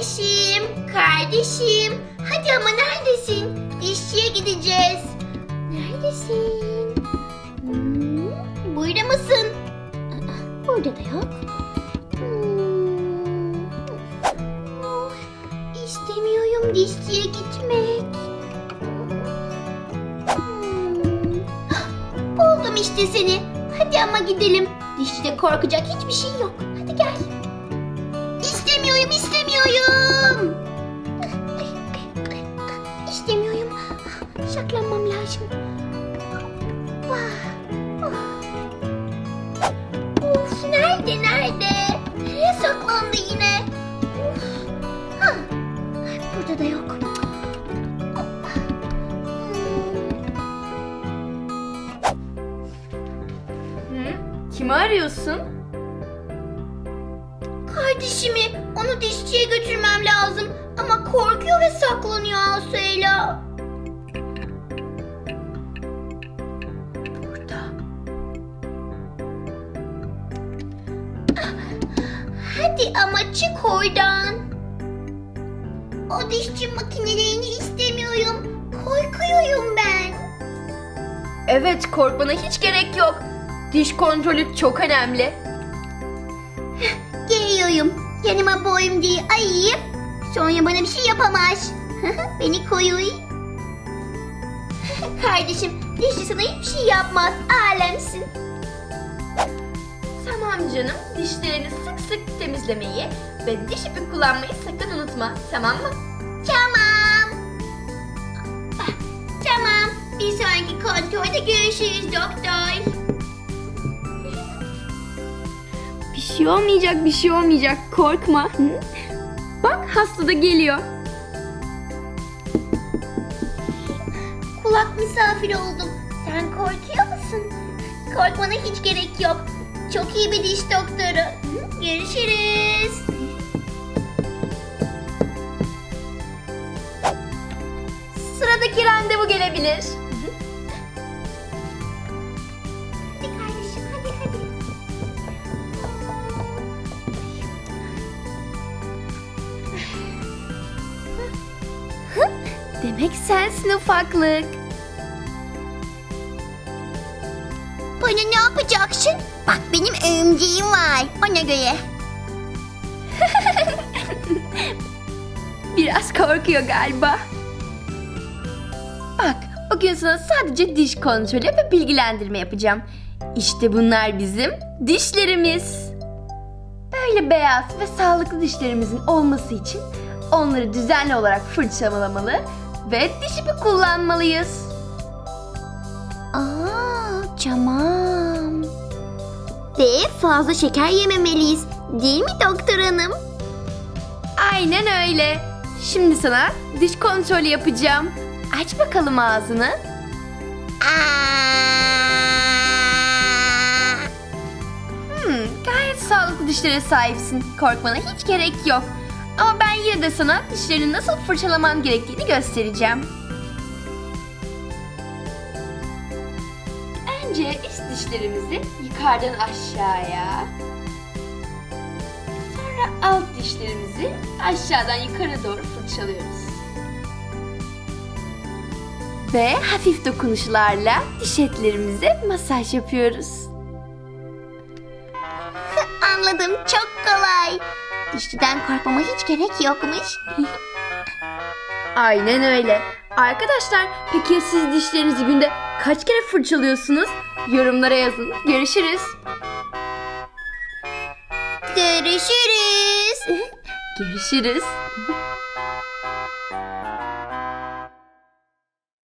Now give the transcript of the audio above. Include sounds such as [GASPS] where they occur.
Kardeşim, kardeşim. Hadi ama neredesin? Dişçiye gideceğiz. Neredesin? Hmm, burada mısın? Aa, [LAUGHS] Burada da yok. Hmm. Oh, İstemiyorum dişçiye gitmek. Hmm. Hah, [GASPS] Buldum işte seni. Hadi ama gidelim. Dişçide korkacak hiçbir şey yok. Burada da yok. Hı? Kimi arıyorsun? Kardeşimi onu dişçiye götürmem lazım. Ama korkuyor ve saklanıyor Asuyla. Burada. Hadi ama çık oradan. O dişçi makinelerini istemiyorum. Korkuyorum ben. Evet korkmana hiç gerek yok. Diş kontrolü çok önemli. Geliyorum. Yanıma boyum diye ayıyım. Sonra bana bir şey yapamaz. [LAUGHS] Beni koyuyor. [LAUGHS] Kardeşim dişçi sana hiçbir şey yapmaz. Alemsin. Tamam canım dişlerini sık sık temizlemeyi ve diş ipi kullanmayı sakın unutma tamam mı? Tamam. Tamam. Bir sonraki kontrolde görüşürüz doktor. Bir şey olmayacak bir şey olmayacak korkma. Hı? Bak hasta da geliyor. Kulak misafiri oldum. Sen korkuyor musun? Korkmana hiç gerek yok. Çok iyi bir diş doktoru. Görüşürüz. Sıradaki randevu gelebilir. Hadi kardeşim hadi hadi. Demek sensin ufaklık. Bana ne yapacaksın? Bak benim örümceğim var. Ona göre. [LAUGHS] Biraz korkuyor galiba. Bak, bugün sana sadece diş kontrolü ve bilgilendirme yapacağım. İşte bunlar bizim dişlerimiz. Böyle beyaz ve sağlıklı dişlerimizin olması için onları düzenli olarak fırçalamalı ve diş ipi kullanmalıyız. Ve fazla şeker yememeliyiz. Değil mi doktor hanım? Aynen öyle. Şimdi sana diş kontrolü yapacağım. Aç bakalım ağzını. Aa! Hmm, gayet sağlıklı dişlere sahipsin. Korkmana hiç gerek yok. Ama ben yine de sana dişlerini nasıl fırçalaman gerektiğini göstereceğim. Önce üst dişlerimizi yukarıdan aşağıya, sonra alt dişlerimizi aşağıdan yukarı doğru fırçalıyoruz. Ve hafif dokunuşlarla diş etlerimize masaj yapıyoruz. [LAUGHS] Anladım çok kolay. Dişçiden korkmama hiç gerek yokmuş. [LAUGHS] Aynen öyle. Arkadaşlar peki ya siz dişlerinizi günde kaç kere fırçalıyorsunuz? Yorumlara yazın. Görüşürüz. Görüşürüz. [LAUGHS] Görüşürüz.